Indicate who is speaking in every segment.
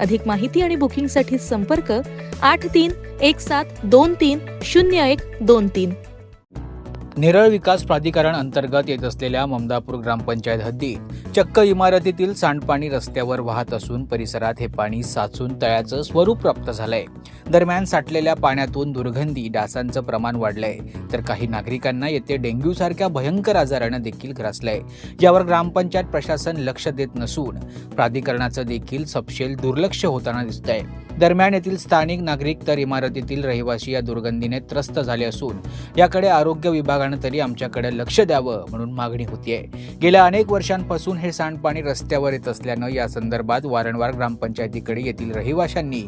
Speaker 1: अधिक माहिती आणि बुकिंगसाठी संपर्क आठ तीन एक सात दोन तीन शून्य एक दोन तीन.
Speaker 2: नेरळ विकास प्राधिकरण अंतर्गत येत असलेल्या ममदापूर ग्रामपंचायत हद्दीत चक्क इमारतीतील सांडपाणी रस्त्यावर वाहत असून परिसरात हे पाणी साचून तळ्याचं स्वरूप प्राप्त झालंय. दरम्यान साठलेल्या पाण्यातून दुर्गंधी डासांचं प्रमाण वाढलंय. तर काही नागरिकांना येथे डेंग्यू सारख्या भयंकर आजारानं देखील ग्रासलंय. यावर ग्रामपंचायत प्रशासन लक्ष देत नसून प्राधिकरणाचं देखील सपशेल दुर्लक्ष होताना दिसतंय. दरम्यान येथील स्थानिक नागरिक तर इमारतीतील रहिवासी या दुर्गंधीने त्रस्त झाले असून याकडे आरोग्य विभागानं तरी आमच्याकडे लक्ष द्यावं म्हणून मागणी होतीये. गेल्या अनेक वर्षांपासून हे सांडपाणी रस्त्यावर येत असल्यानं या संदर्भात वारंवार ग्रामपंचायतीकडे येथील रहिवाशांनी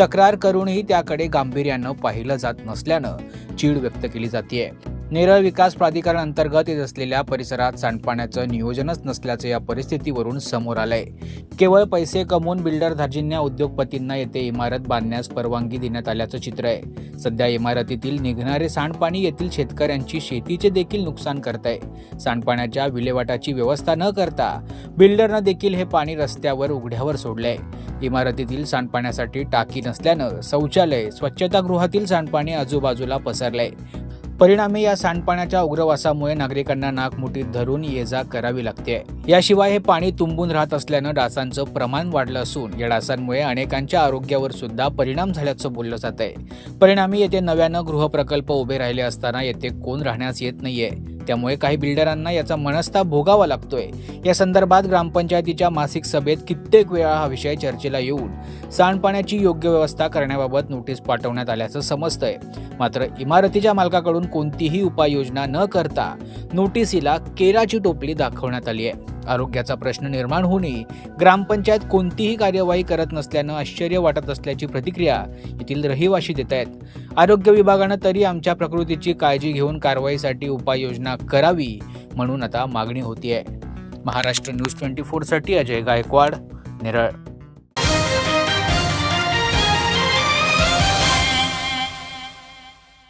Speaker 2: तक्रार करूनही त्याकडे गांभीर्यानं पाहिलं जात नसल्यानं चीड व्यक्त केली जाते नेरळ विकास प्राधिकरण अंतर्गत येत असलेल्या परिसरात सांडपाण्याचं नियोजनच नसल्याचं या परिस्थितीवरून समोर आलंय. केवळ पैसे कमवून बिल्डर धार्जिन्या उद्योगपतींना येथे इमारत बांधण्यास परवानगी देण्यात आल्याचं चित्र आहे. सध्या इमारतीतील निघणारे सांडपाणी येथील शेतकऱ्यांची शेतीचे देखील नुकसान करत आहे सांडपाण्याच्या विल्हेवाटाची व्यवस्था न करता बिल्डरनं देखील हे पाणी रस्त्यावर उघड्यावर सोडलंय. इमारतीतील सांडपाण्यासाठी टाकी नसल्यानं शौचालय स्वच्छतागृहातील सांडपाणी आजूबाजूला पसरलंय. परिणामी या सांडपाण्याच्या उग्रवासामुळे नागरिकांना नाकमुठीत धरून ये जा करावी लागते याशिवाय हे पाणी तुंबून राहत असल्यानं डासांचं प्रमाण वाढलं असून या डासांमुळे अनेकांच्या आरोग्यावर सुद्धा परिणाम झाल्याचं बोललं जात आहे परिणामी येथे नव्यानं गृहप्रकल्प उभे राहिले असताना येथे कोण राहण्यास येत नाहीये. त्यामुळे काही बिल्डरांना याचा मनस्ताप भोगावा लागतोय. या संदर्भात ग्रामपंचायतीच्या मासिक सभेत कित्येक वेळा हा विषय चर्चेला येऊन सांडपाण्याची योग्य व्यवस्था करण्याबाबत नोटीस पाठवण्यात आल्याचं समजतंय. मात्र इमारतीच्या मालकाकडून कोणतीही उपाययोजना न करता नोटिसीला केराची टोपली दाखवण्यात आली आहे. आरोग्याचा प्रश्न निर्माण होऊ नये ग्रामपंचायत कोणतीही कार्यवाही करत नसल्यानं आश्चर्य वाटत असल्याची प्रतिक्रिया येथील रहिवाशी देत आहेत आरोग्य विभागानं तरी आमच्या प्रकृतीची काळजी घेऊन कारवाईसाठी उपाययोजना करावी म्हणून आता मागणी होती आहे महाराष्ट्र न्यूज ट्वेंटी फोरसाठी अजय गायकवाड नेरळ.